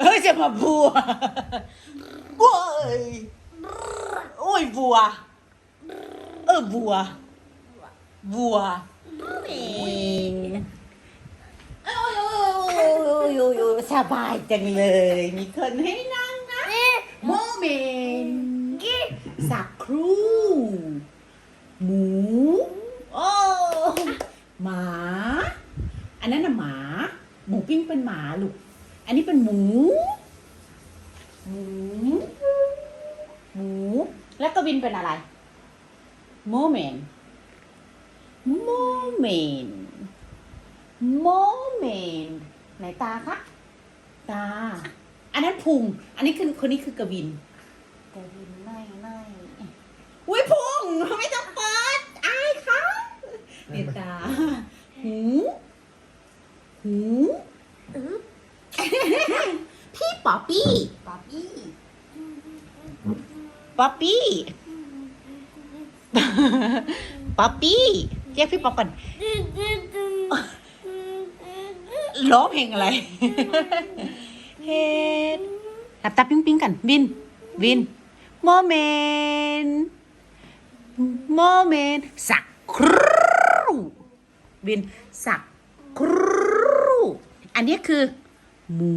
เฮ้ยจะมาบัวบัวเอ้ยโอ้ยบัว เออบัว บัวโอ้ยโอ้ยโอ้ยโอ้ยสบายจังเลย มีคนให้นั่งนะโมเมนต์สักครู่หมูโอ้หมา อันนั้นน่ะหมา หมูปิ้งเป็นหมาลูก อันนี้เป็นหมู หมู หมู แล้วก็วินเป็นอะไร moment moment moment ไหนตาคะตา อันนั้นพุง อันนี้คือคนนี้คือกระวินกระวินไม่ไม่อุ้ยพุง ไม่ต้องเปิดอายคะเนตา หู หู ป๊อปปี้ ป๊อปปี้ ป๊อปปี้ ป๊อปปี้ เรียกพี่ป๊อปก่อนร้องเพลงอะไร เฮ็ดหลับตาปิ้งปิ้งกันบิน บิน โมเมนต์ โมเมนต์ สักครู่บิน สักครู่อันนี้คือ หมู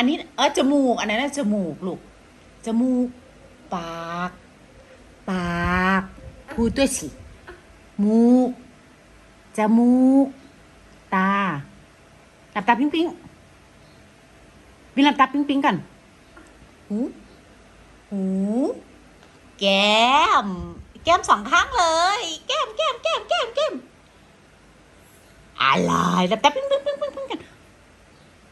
อันนี้เออจมูก อันนั้นนะจมูกลูก จมูก ปาก ปากพูดด้วยสิมูก จมูก ตาหลับตาปิ๊งปิ๊งวิลับตาปิ๊งปิ๊งกันหูหูแก้ม แก้มสองข้างเลย แก้มแก้มแก้มแก้มแก้มอะไรหลับตาปิ๊งปิ๊งปิ๊งปิ๊งกัน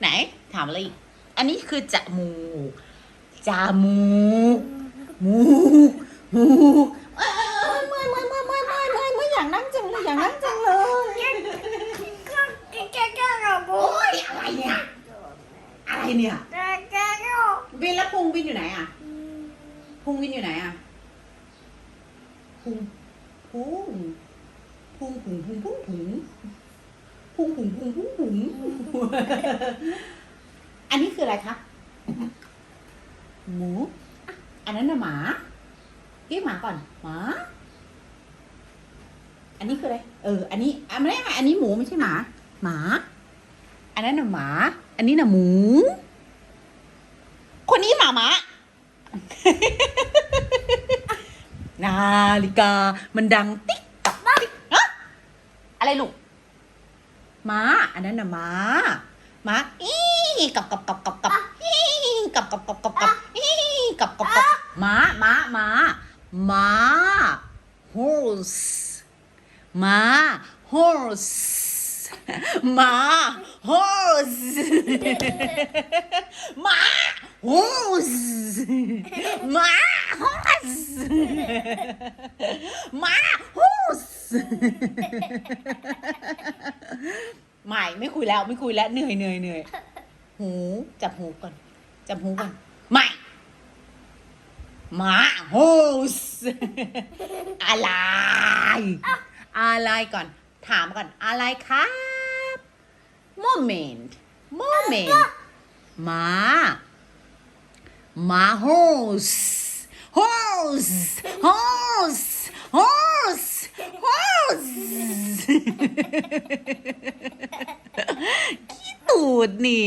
ไหน ถามอะไรอีก อันนี้คือจมูกจมูกมูกมูกเอ้มื่อมื่อมื่อมื่อมื่อมื่อมื่อย่างนั้นจังเลยอย่างนั้นจังเลยแกแกแกแกโอ้ยอะไรเนี่ยอะไรเนี่ยแกแกวินแล้วพุงวินอยู่ไหนอะพุงวินอยู่ไหนอะพุงพุงพุงพุงพุงพุงพุงพุงพุงพุงพุง อันนี้คืออะไรคะ หมู อันนั้นน่ะหมาเรียหมาก่อน หมา อันนี้คืออะไร เออ อันนี้อันไม่ใช่อันนี้หมูไม่ใช่หมา หมา อันนั้นน่ะหมา อันนี้น่ะหมู คนนี้หมาหมา นาฬิกา มันดังติ๊กตักติ๊กอะอะไรลูก หมา อันนั้นน่ะหมา หมาอี กับกับกับกับกับกับกับกับกับกับกับกับกับมาหม้าม้ามา horse มา horse หมา horse หมา horse หมา horse หมา horse ไม่ไม่คุยแล้วไม่คุยแล้วเหนื่อยเหนื่อยเหนื่อย หู จับหูก่อน จับหูก่อน ไม่มาโฮสอะไร อะไรก่อน ถามก่อน อะไรครับ moment moment มามาโฮส horse สหูสหูสกี่ตูดนี่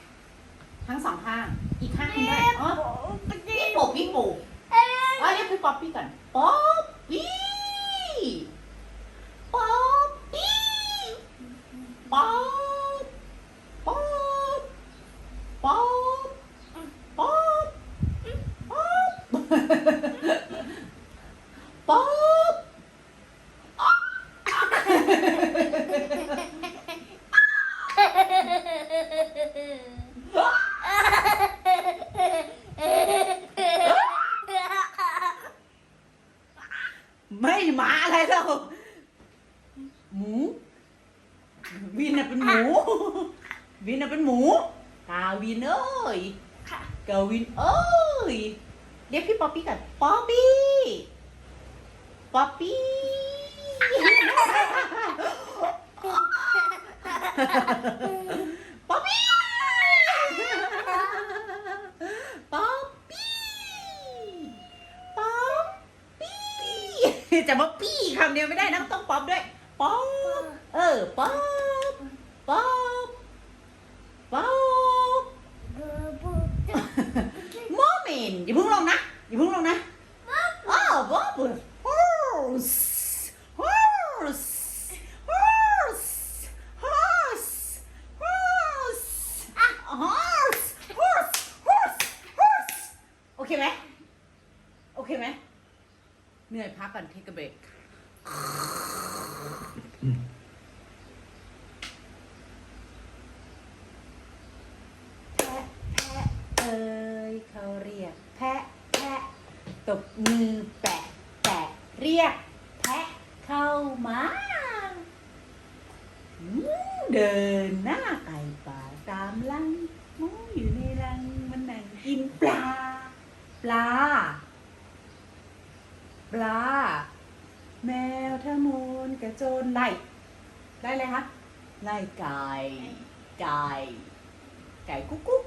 ข้าง อีกข้างหนึงด้วยอ๋อพี่ปูพี่ปูเอ้ยเรียกพี่ป๊อปปี้ก่อนป๊อปปี้ป๊อปปี้ป๊อปป๊อปป๊อปป๊อปป๊อปป๊อปไม่หมาอะไรแล้วหมู วินน่ะเป็นหมู วินน่ะเป็นหมูกาวินเอ้ยกา วิน เอ้ย เรียกพี่ป๊อปปี้ก่อนป๊อปปี้ป๊อปปี้ป๊อปปี้ป๊อปปี้ป๊อปปี้จะมาปี้คำเดียวไม่ได้นะต้องป๊อปด้วยป๊อปเออป๊อปป๊อป ป๊อปโมเมนต์อย่าเพิ่งลงนะ อย่าเพิ่งลงนะอ้าวป๊อป horse horse horse horse horse อะ horse horse horse horse โอเคไหมโอเคไหมเหนื่อยพักก่อนเทคเบรกแพะแพะเอ้ยเขาเรียก แพะแพะ ตบมือแปะแปะเรียกแพะเข้ามาเดินหน้าไก่ป่าตามลังหมูอยู่ในรังมันนั่งกินปลา ปลา ปลา แมวทะมูลกระโจนไล่ได้เลยคะไล่ไก่ไก่ไก่กุ๊กกุ๊ก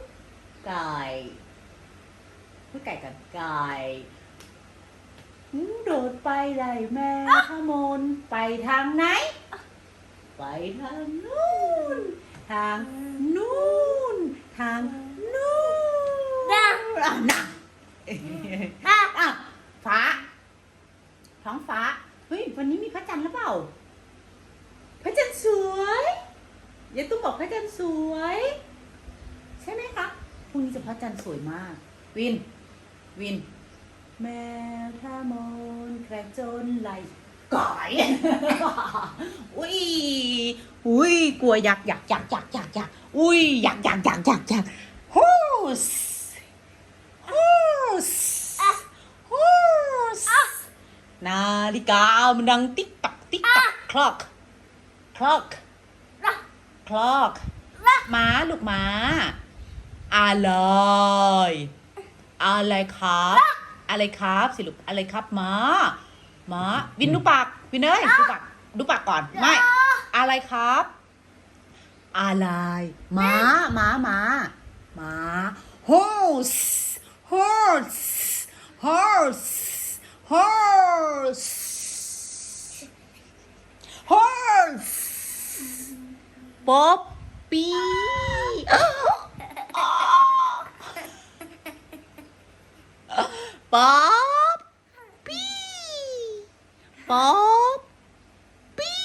ไก่พูดไก่กันไก่ โดดไปไล่แมวทะมูลไปทางไหน ไปทางนู้นทางนู้นทางนู้นน่ะอะน่ะอะอะฟ้า ท้องฟ้า เฮ้ย วันนี้มีพระจันทร์หรือเปล่า พระจันทร์สวยยายตุ้มบอกพระจันทร์สวย ใช่ไหมคะพรุ่งนี้จะพระจันทร์สวยมาก วิน วิน แมวท่ามนกระโจนไหลก่อยอุ้ยอุ้ยกลัวยักษ์ยักษ์ยักษ์ยักษ์ยักษ์ยักอุ้ยยักษ์ยักษ์ยักษ์ยักษ์ยักษ์ horse horse horse นาฬิกามันดังติ๊กตักติ๊กตัก clock clock clock ม้าลูกม้าอะไรอะไรครับ อะไรครับสิลูกอะไรครับม้าม้าวินดูปากวินเอ้ยดูปากดูปากก่อนไม่ อะไรครับ อะไรม้าม้าม้าม้า horse horse horse horse horse ป๊อปปี้ ป๊อปปี้ป๊อปปี้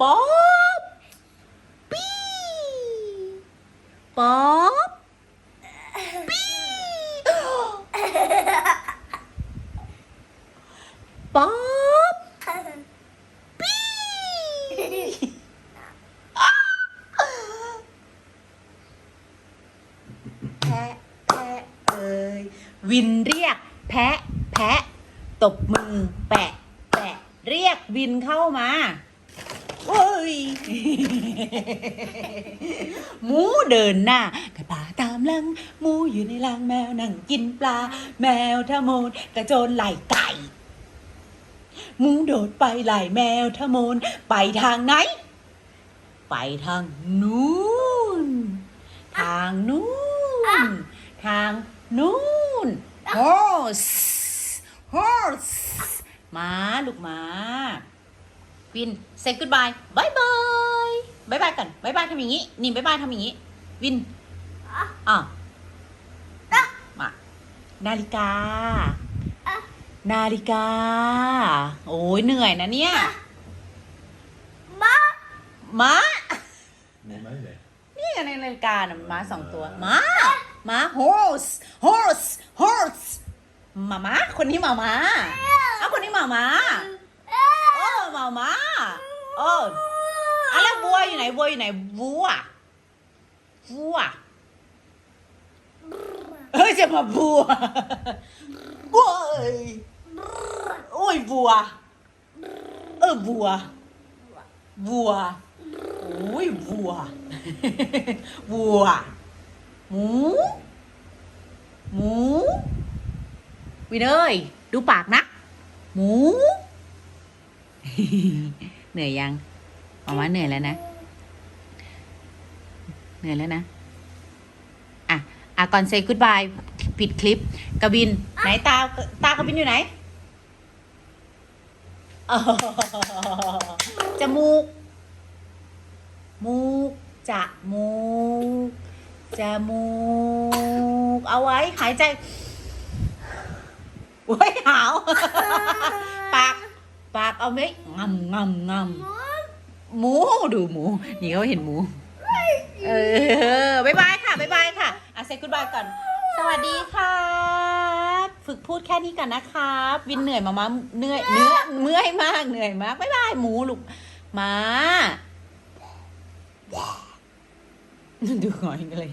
ป๊อปปี้ ป๊อปปี้ ป๊อปปี้ แพะแพะเอ่ย วินเรียก แพะ แพะ ตบมือ แปะ แปะ เรียกวินเข้ามาโอ้ยหมูเดินหน้าไก่ป่าตามลังหมูอยู่ในรังแมวนั่งกินปลา แมวทะโมนกระโจนไหล่ไก่หมูโดดไปไหล่แมวทะโมนไปทางไหน ไปทางนู้นทางนู้นทางนู้น horse horse ม้าลูกม้าวิน say goodbye bye bye บายบายกันบายบายทำอย่างนี้ นี่บายบายทำอย่างนี้ วิน อะมา นาฬิกา นาฬิกา โอ้ยเหนื่อยนะเนี่ยมาม้า Nee, mij nee. นี่ในนาฬิกาน่ะม้าสองตัว ม้า ม้า horse horse horse หมาม้าคนนี้หมาม้าเอาคนนี้หมาม้าโอ้หมาม้าโอ้อะแล้ววัวอยู่ไหนวัวอยู่ไหนวัววัวเฮ้ยจะมาวัวโอ้ยโอ้ยวัวเออวัววัวโอ้ยวัววัว หมู หมู วินเอ้ย ดูปากนะ หมู เหนื่อยยังหมามาเหนื่อยแล้วนะ เหนื่อยแล้วนะ อะ อะ ก่อนเซ y goodbye ปิดคลิป กบิน ไหนตา ตากบินอยู่ไหนจมูก มูกจมูก จมูก เอาไว้หายใจโอ้ยหาว ปาก ปากเอาไหมงำงำงำหมูดูหมู นี่เขาเห็นหมู เออบายบายค่ะบายบายค่ะ อะเซ็กุดบายก่อน สวัสดีครับฝึกพูดแค่นี้ก่อนนะครับ วินเหนื่อยมามาเหนื่อยเนื้อเมื่อยมาก เหนื่อยมากบายบายหมูลูก มา ดูหงอยกันเลย